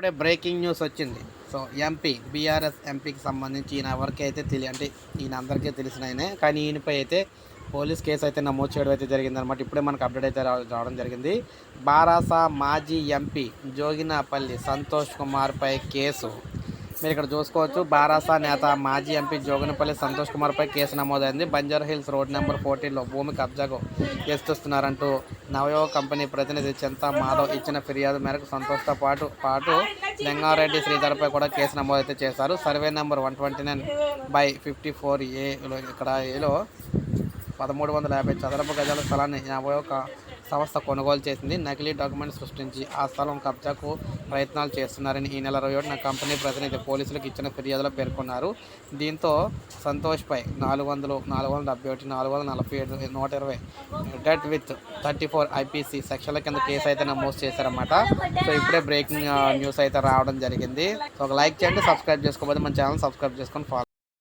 ఇప్పుడే breaking news వచ్చింది. So MP BRS ఎంపీకి సంబంధించి ఈయన ఎవరికైతే తెలియ అంటే ఈయన అందరికీ తెలిసిన ఆయనే. కానీ ఈయనపై అయితే పోలీస్ కేసు అయితే నమోదు చేయడం అయితే జరిగిందనమాట ఇప్పుడే మనకు అప్డేట్ అయితే రావడం జరిగింది. బారాసా మాజీ ఎంపీ జోగినాపల్లి సంతోష్ కుమార్పై కేసు. మీరు ఇక్కడ చూసుకోవచ్చు. బారాసా నేత మాజీ ఎంపీ జోగినపల్లి సంతోష్ కుమార్పై కేసు నమోదైంది. బంజారా హిల్స్ రోడ్ నెంబర్ ఫోర్టీన్లో భూమి కబ్జాకు చేస్తున్నారంటూ నవయో కంపెనీ ప్రతినిధి చింతా మాధవ్ ఇచ్చిన ఫిర్యాదు మేరకు సంతోష్తో పాటు పాటు లింగారెడ్డి శ్రీధర్పై కూడా కేసు నమోదైతే చేశారు. Survey number one twenty nine by fifty four ఏలో ఇక్కడ ఏలో పదమూడు వందల యాభై చదరపు గజాల స్థలాన్ని యాభై ఒక సంస్థ కొనుగోలు చేసింది. నకిలీ డాక్యుమెంట్ సృష్టించి ఆ స్థలం కబ్జాకు ప్రయత్నాలు చేస్తున్నారని ఈ నెల ఇరవై ఒకటిన కంపెనీ ప్రతినిధి పోలీసులకు ఇచ్చిన ఫిర్యాదులో పేర్కొన్నారు. దీంతో సంతోష్పై నాలుగు వందలు నాలుగు వందల డెబ్బై ఒకటి నాలుగు వందల నలభై ఏడు నూట ఇరవై read with thirty four IPC సెక్షన్ల కింద కేసు అయితే నమోదు చేశారన్నమాట. సో ఇప్పుడే బ్రేకింగ్ న్యూస్ అయితే రావడం జరిగింది. సో ఒక లైక్ చేయండి సబ్స్క్రైబ్ చేసుకోకపోతే మన ఛానల్ సబ్స్క్రైబ్ చేసుకొని ఫాలో